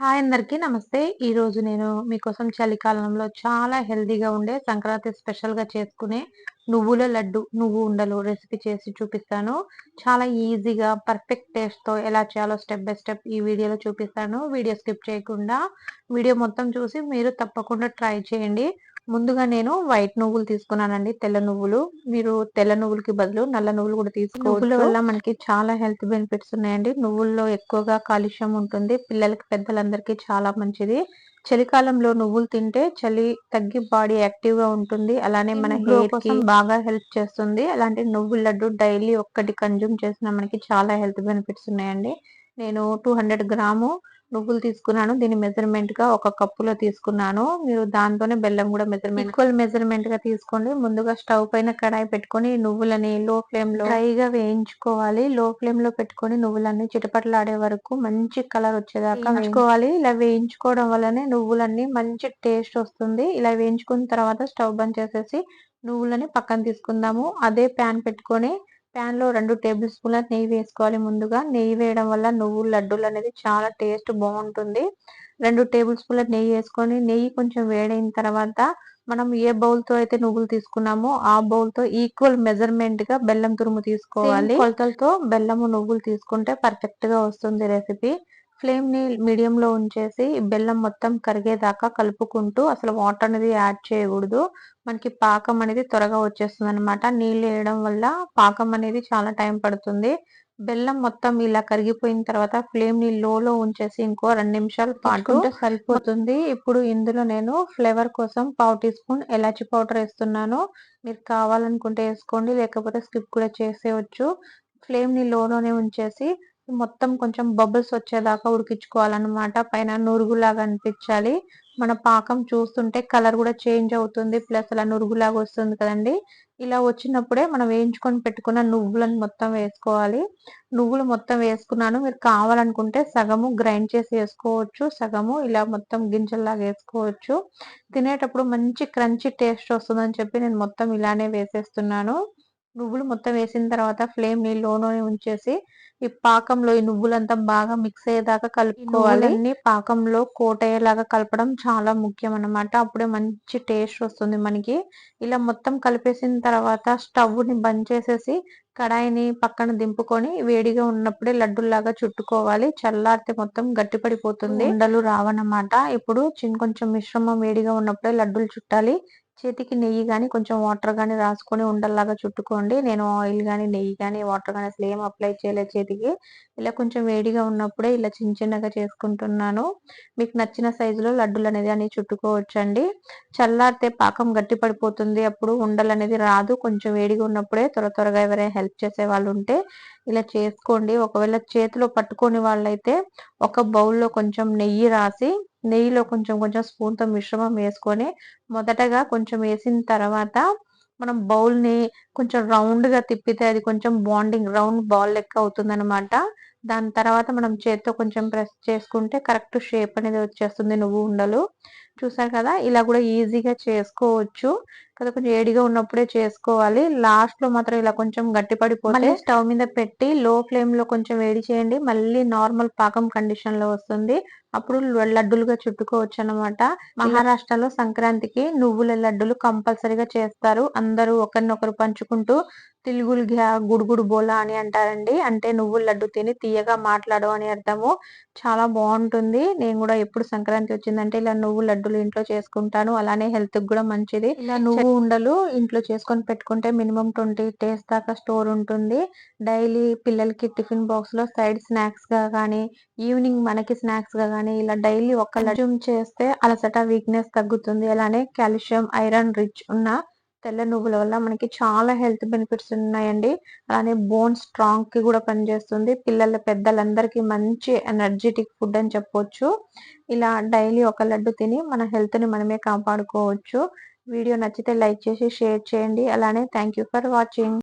Hi అందరికీ నమస్తే. ఈరోజు నేను మీకోసం చలికాలంలో చాలా హెల్తీగా ఉండే సంక్రాంతి స్పెషల్గా చేసుకునే నువ్వుల లడ్డు నువ్వు ఉండలు రెసిపీ చేసి చూపిస్తాను. చాలా ఈజీగా పర్ఫెక్ట్ టేస్ట్తో ఎలా చేయాలో స్టెప్ బై స్టెప్ ఈ వీడియోలో చూపిస్తాను. వీడియో స్కిప్ చేయకుండా వీడియో మొత్తం చూసి మీరు తప్పకుండా ట్రై చేయండి. ముందుగా నేను వైట్ నువ్వులు తీసుకున్నానండి తెల్ల నువ్వులు. మీరు తెల్ల నువ్వులకి బదులు నల్ల నువ్వులు కూడా తీసుకోవచ్చు. నువ్వుల వల్ల మనకి చాలా హెల్త్ బెనిఫిట్స్ ఉన్నాయండి. నువ్వుల్లో ఎక్కువగా కాలుష్యం ఉంటుంది. పిల్లలకి పెద్దలందరికీ చాలా మంచిది. చలికాలంలో నువ్వులు తింటే చలి తగ్గి బాడీ యాక్టివ్గా ఉంటుంది. అలానే మన హెయిర్ కోసం బాగా హెల్ప్ చేస్తుంది. అలాంటి నువ్వుల లడ్డు డైలీ ఒక్కటి కన్జ్యూమ్ చేసిన మనకి చాలా హెల్త్ బెనిఫిట్స్ ఉన్నాయండి. నేను టూ హండ్రెడ్ గ్రాము నువ్వులు తీసుకున్నాను. దీని మెజర్మెంట్గా ఒక కప్పులో తీసుకున్నాను. మీరు దాంతోనే బెల్లం కూడా మెజర్మెంట్ ఈక్వల్ మెజర్మెంట్గా తీసుకోండి. ముందుగా స్టవ్ పైన కడాయి పెట్టుకొని నువ్వులని లో ఫ్లేమ్లో డ్రైగా వేయించుకోవాలి. లో ఫ్లేమ్లో పెట్టుకొని నువ్వులన్నీ చిటపట్లాడే వరకు మంచి కలర్ వచ్చేదాకా వేయించుకోవాలి. ఇలా వేయించుకోవడం వల్లనే నువ్వులన్నీ మంచి టేస్ట్ వస్తుంది. ఇలా వేయించుకున్న తర్వాత స్టవ్ బంద్ చేసేసి నువ్వులని పక్కన తీసుకుందాము. అదే ప్యాన్ పెట్టుకొని ప్యాన్లో రెండు టేబుల్ స్పూన్ల నెయ్యి వేసుకోవాలి ముందుగా. నెయ్యి వేయడం వల్ల నువ్వు లడ్డూలు అనేది చాలా టేస్ట్ బాగుంటుంది. రెండు టేబుల్ స్పూన్ల నెయ్యి వేసుకొని నెయ్యి కొంచెం వేడైన తర్వాత మనం ఏ బౌల్తో అయితే నువ్వులు తీసుకున్నామో ఆ బౌల్తో ఈక్వల్ మెజర్మెంట్గా బెల్లం తురుము తీసుకోవాలి. కొలతలతో బెల్లము నువ్వులు తీసుకుంటే పర్ఫెక్ట్గా వస్తుంది రెసిపీ. ఫ్లేమ్ని ఉంచేసి బెల్లం మొత్తం కరిగేదాకా కలుపుకుంటూ అసలు వాటర్ అనేది యాడ్ చేయకూడదు. మనకి పాకం అనేది త్వరగా వచ్చేస్తుంది అనమాట నీళ్ళు వేయడం వల్ల పాకం అనేది చాలా టైం పడుతుంది. బెల్లం మొత్తం ఇలా కరిగిపోయిన తర్వాత ఫ్లేమ్ని లో ఉంచేసి ఇంకో రెండు నిమిషాలు పాటు సరిపోతుంది. ఇప్పుడు ఇందులో నేను ఫ్లేవర్ కోసం పావు టీ స్పూన్ ఎలాచి పౌడర్ వేస్తున్నాను. మీరు కావాలనుకుంటే వేసుకోండి లేకపోతే స్కిప్ కూడా చేసేయచ్చు. ఫ్లేమ్ని లోనే ఉంచేసి మొత్తం కొంచెం బబుల్స్ వచ్చేదాకా ఉడికించుకోవాలన్నమాట. పైన నురుగులాగా అనిపించాలి. మన పాకం చూస్తుంటే కలర్ కూడా చేంజ్ అవుతుంది. ప్లస్ అలా నురుగులాగా వస్తుంది కదండి. ఇలా వచ్చినప్పుడే మనం వేయించుకొని పెట్టుకున్న నువ్వులను మొత్తం వేసుకోవాలి. నువ్వులు మొత్తం వేసుకున్నాను. మీరు కావాలనుకుంటే సగము గ్రైండ్ చేసి వేసుకోవచ్చు. సగము ఇలా మొత్తం గింజల్లాగా వేసుకోవచ్చు. తినేటప్పుడు మంచి క్రంచి టేస్ట్ వస్తుందని చెప్పి నేను మొత్తం ఇలానే వేసేస్తున్నాను. నువ్వులు మొత్తం వేసిన తర్వాత ఫ్లేమ్ని లోనే ఉంచేసి ఈ పాకంలో ఈ నువ్వులంతా బాగా మిక్స్ అయ్యేదాకా కలుపుకోవాలి. అన్ని పాకంలో కోట్ అయ్యేలాగా కలపడం చాలా ముఖ్యం అన్నమాట అప్పుడే మంచి టేస్ట్ వస్తుంది మనకి. ఇలా మొత్తం కలిపేసిన తర్వాత స్టవ్ని బంద్ చేసేసి కడాయిని పక్కన దింపుకొని వేడిగా ఉన్నప్పుడే లడ్డులాగా చుట్టుకోవాలి. చల్లారితే మొత్తం గట్టిపడిపోతుంది ఉండలు రావన్నమాట. ఇప్పుడు చిన్న కొంచెం మిశ్రమం వేడిగా ఉన్నప్పుడే లడ్డూలు చుట్టాలి. చేతికి నెయ్యి కానీ కొంచెం వాటర్ కానీ రాసుకొని ఉండల్లాగా చుట్టుకోండి. నేను ఆయిల్ కానీ నెయ్యి కానీ వాటర్ కానీ అసలు ఏం అప్లై చేయలేదు చేతికి. ఇలా కొంచెం వేడిగా ఉన్నప్పుడే ఇలా చిన్న చిన్నగా చేసుకుంటున్నాను. మీకు నచ్చిన సైజులో లడ్డూలు అనేది అని చుట్టుకోవచ్చండి. చల్లారితే పాకం గట్టి పడిపోతుంది. అప్పుడు ఉండలు అనేది రాదు. కొంచెం వేడిగా ఉన్నప్పుడే త్వర త్వరగా ఎవరైనా హెల్ప్ చేసే వాళ్ళు ఉంటే ఇలా చేసుకోండి. ఒకవేళ చేతిలో పట్టుకొని వాళ్ళైతే ఒక బౌల్లో కొంచెం నెయ్యి రాసి నెయ్యిలో కొంచెం కొంచెం స్పూన్తో మిశ్రమం వేసుకొని మొదటగా కొంచెం వేసిన తర్వాత మనం బౌల్ని కొంచెం రౌండ్గా తిప్పితే అది కొంచెం బాండింగ్ రౌండ్ బాల్ లెక్క అవుతుందనమాట దాని తర్వాత మనం చేత్తో కొంచెం ప్రెస్ చేసుకుంటే కరెక్ట్ షేప్ అనేది వచ్చేస్తుంది నువ్వు ఉండలు. చూసారు కదా? ఇలా కూడా ఈజీగా చేసుకోవచ్చు. కదా? కొంచెం ఏడిగా ఉన్నప్పుడే చేసుకోవాలి. లాస్ట్లో మాత్రం ఇలా కొంచెం గట్టిపడిపోతే స్టవ్ మీద పెట్టి లో ఫ్లేమ్లో కొంచెం వేడి చేయండి. మళ్ళీ నార్మల్ పాకం కండిషన్లో వస్తుంది. అప్పుడు లడ్డులుగా చుట్టుకోవచ్చు అనమాట మహారాష్ట్రలో సంక్రాంతికి నువ్వుల లడ్డులు కంపల్సరీగా చేస్తారు. అందరూ ఒకరినొకరు పంచుకుంటూ తిలుగులు గుడుగుడు బోలా అని అంటారండి. అంటే నువ్వుల లడ్డు తిని తీయగా మాట్లాడు అని అర్థము. చాలా బాగుంటుంది. నేను కూడా ఎప్పుడు సంక్రాంతి వచ్చిందంటే ఇలా నువ్వు లడ్డులు ఇంట్లో చేసుకుంటాను. అలానే హెల్త్ కూడా మంచిది. ఇలా నువ్వు ఉండలు ఇంట్లో చేసుకొని పెట్టుకుంటే మినిమం ట్వంటీ డేస్ దాకా స్టోర్ ఉంటుంది. డైలీ పిల్లలకి టిఫిన్ బాక్స్లో సైడ్ స్నాక్స్గా కానీ ఈవినింగ్ మనకి స్నాక్స్గా కానీ ఇలా డైలీ ఒక లడ్జూమ్ చేస్తే అలసట వీక్నెస్ తగ్గుతుంది. అలానే కాల్షియం ఐరన్ రిచ్ ఉన్న తెల్ల నువ్వుల వల్ల మనకి చాలా హెల్త్ బెనిఫిట్స్ ఉన్నాయండి. అలానే బోన్ స్ట్రాంగ్కి కూడా పనిచేస్తుంది. పిల్లల పెద్దలందరికీ మంచి ఎనర్జెటిక్ ఫుడ్ అని చెప్పొచ్చు. ఇలా డైలీ ఒక లడ్డు తిని మన హెల్త్ని మనమే కాపాడుకోవచ్చు. వీడియో నచ్చితే లైక్ చేసి షేర్ చేయండి. అలానే థ్యాంక్ ఫర్ వాచింగ్.